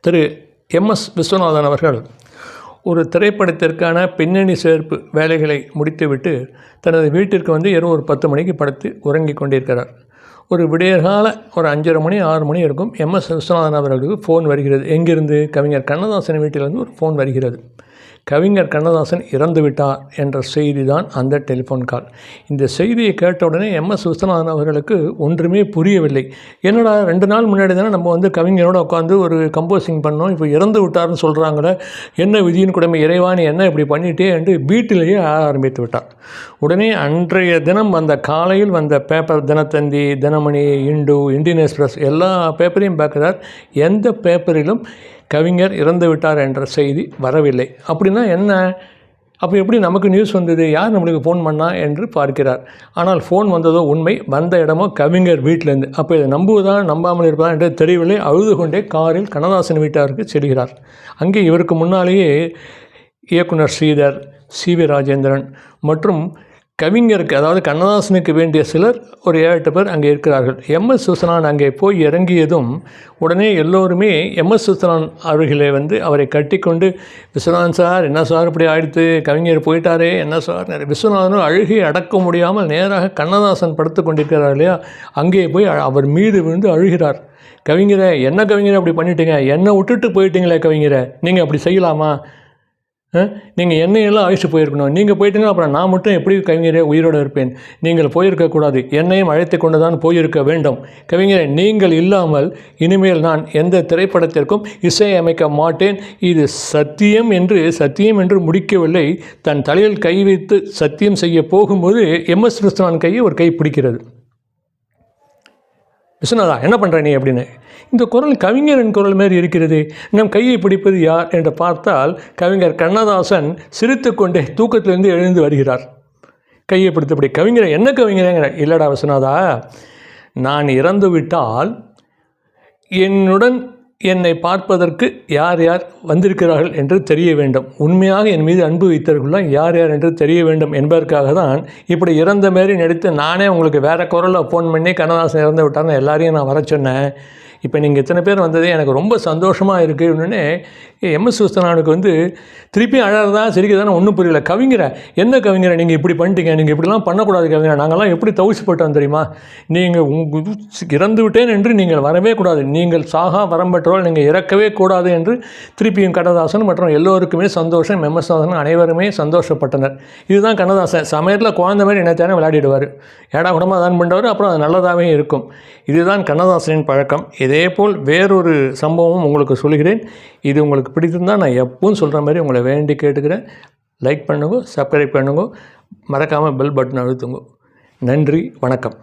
திரு MS Viswanathan அவர்கள் ஒரு திரைப்படத்திற்கான பின்னணி சேர்ப்பு வேலைகளை முடித்துவிட்டு தனது வீட்டிற்கு வந்து இரவு ஒரு பத்து மணிக்கு படுத்து உறங்கிக் கொண்டிருக்கிறார். ஒரு விடியற்கால ஒரு அஞ்சரை மணி ஆறு மணி இருக்கும். எம்எஸ் விஸ்வநாதன் அவர்களுக்கு ஃபோன் வருகிறது. எங்கிருந்து? கவிஞர் கண்ணதாசன் வீட்டிலிருந்து ஒரு ஃபோன் வருகிறது. கவிஞர் கண்ணதாசன் இறந்து விட்டார் என்ற செய்தி தான் அந்த டெலிஃபோன் கால் இந்த செய்தியை கேட்ட உடனே எம்எஸ் விஸ்வநாதன் அவர்களுக்கு ஒன்றுமே புரியவில்லை. என்னடா ரெண்டு நாள் முன்னாடி தானே நம்ம வந்து கவிஞரோட உட்காந்து ஒரு கம்போசிங் பண்ணோம். இப்போ இறந்து விட்டார்னு சொல்கிறாங்களே என்ன விதியின் குடமை? இறைவானி என்ன இப்படி பண்ணிட்டே என்று வீட்டிலேயே ஆரம்பித்து விட்டார். உடனே அன்றைய தினம் வந்த காலையில் வந்த paper Dinathanthi Dinamani Hindu Indian Express எல்லா பேப்பரையும் பார்க்கிறார். எந்த பேப்பரிலும் கவிஞர் இறந்து விட்டார் என்ற செய்தி வரவில்லை. அப்படின்னா என்ன? அப்போ எப்படி நமக்கு நியூஸ் வந்தது? யார் நம்மளுக்கு ஃபோன் பண்ணா என்று பார்க்கிறார். ஆனால் ஃபோன் வந்ததோ உண்மை வந்த இடமோ கவிஞர் வீட்டிலேருந்து. அப்போ இதை நம்புவதா நம்பாமல் இருப்பதா என்று தெரியவில்லை. அழுது கொண்டே காரில் கண்ணதாசன் வீட்டாருக்கு செல்கிறார். அங்கே இவருக்கு முன்னாலேயே இயக்குனர் ஸ்ரீதர் சி வி ராஜேந்திரன் மற்றும் கவிஞருக்கு அதாவது கண்ணதாசனுக்கு வேண்டிய சிலர் ஒரு ஏழு எட்டு பேர் அங்கே இருக்கிறார்கள். எம்எஸ் சுசனான் அங்கே போய் இறங்கியதும் உடனே எல்லோருமே எம்எஸ் சுசனான் அருகிலே வந்து அவரை கட்டிக்கொண்டு விஸ்வநாதன் சார் என்ன சார் இப்படி ஆயிடுத்து? கவிஞர் போயிட்டாரே என்ன சார்? விஸ்வநாதனும் அழுகி அடக்க முடியாமல் நேராக கண்ணதாசன் படுத்து கொண்டிருக்கிறார் இல்லையா? அங்கே போய் அவர் மீது விழுந்து அழுகிறார். கவிஞரை என்ன கவிஞரை அப்படி பண்ணிட்டீங்க? என்னை விட்டுட்டு போயிட்டீங்களே கவிஞரை. நீங்கள் அப்படி செய்யலாமா? நீங்கள் என்னையெல்லாம் அழைச்சிட்டு போயிருக்கணும். நீங்கள் போயிட்டீங்கன்னா அப்புறம் நான் மட்டும் எப்படி கவிஞரே உயிரோடு இருப்பேன்? நீங்கள் போயிருக்கக்கூடாது என்னையும் அழைத்து கொண்டு தான் போயிருக்க வேண்டும். கவிஞரை நீங்கள் இல்லாமல் இனிமேல் நான் எந்த திரைப்படத்திற்கும் இசை அமைக்க மாட்டேன். இது சத்தியம் என்று சத்தியம் என்று முடிக்கவில்லை. தன் தலையில் கை வைத்து சத்தியம் செய்ய போகும்போது எம்எஸ் கிருஷ்ணன் கையை ஒரு கை பிடிக்கிறது. விஸ்வநாதா என்ன பண்ணுற நீ அப்படின்னு. இந்த குரல் கவிஞரின் குரல் மாரி இருக்கிறது. நம் கையை பிடிப்பது யார் என்று பார்த்தால் கவிஞர் கண்ணதாசன் சிரித்து கொண்டே தூக்கத்திலிருந்து எழுந்து வருகிறார். கையை பிடித்தபடி கவிஞரை என்ன கவிஞரங்கிற இல்லடா விஸ்வநாதா நான் இறந்து விட்டால் என்னுடன் என்னை பார்ப்பதற்கு யார் யார் வந்திருக்கிறார்கள் என்று தெரிய வேண்டும். உண்மையாக என் மீது அன்பு வைத்தவர்கள்லாம் யார் யார் என்று தெரிய வேண்டும் என்பதற்காக தான் இப்படி இறந்த மாரி நடித்து நானே உங்களுக்கு வேறு குரலில் ஃபோன் பண்ணி கண்ணதாசன் இறந்து விட்டார்னு எல்லாரையும் நான் வர சொன்னேன். இப்போ நீங்கள் இத்தனை பேர் வந்ததே எனக்கு ரொம்ப சந்தோஷமாக இருக்குது அப்படின்னு எம்எஸ் சுஸ்தனானுக்கு வந்து திருப்பி அழகிறதா சிரிக்கிறதானே ஒன்றும் புரியல. கவிஞரை என்ன கவிஞரை நீங்கள் இப்படி பண்ணிட்டீங்க? நீங்கள் இப்படிலாம் பண்ணக்கூடாது கவிஞரை. நாங்கள்லாம் எப்படி தவிச்சுப்பட்டோம் தெரியுமா? நீங்கள் உங்கள் இறந்து விட்டேன் என்று நீங்கள் வரவே கூடாது. நீங்கள் சாகா வரம்பற்றோல் நீங்கள் இறக்கவே கூடாது என்று திருப்பியும் கண்ணதாசன் மற்றும் எல்லோருக்குமே சந்தோஷம். எம்எஸ் நாதன் அனைவருமே சந்தோஷப்பட்டனர். இதுதான் கண்ணதாசன். சமயத்தில் குழந்த மாதிரி நினைத்தானே விளையாடிடுவார். ஏடா குடமாக தான் பண்ணுறவர் அப்புறம் அது நல்லதாகவே இருக்கும். இதுதான் கண்ணதாசனின் பழக்கம். இது இதேபோல் வேறொரு சம்பவமும் உங்களுக்கு சொல்கிறேன் இது உங்களுக்கு பிடித்திருந்தால் நான் எப்பவும் சொல்கிற மாதிரி உங்களை வேண்டி கேட்டுக்கிறேன். லைக் பண்ணுங்க சப்ஸ்கிரைப் பண்ணுங்க. மறக்காமல் பெல் பட்டன் அழுத்துங்க. நன்றி வணக்கம்.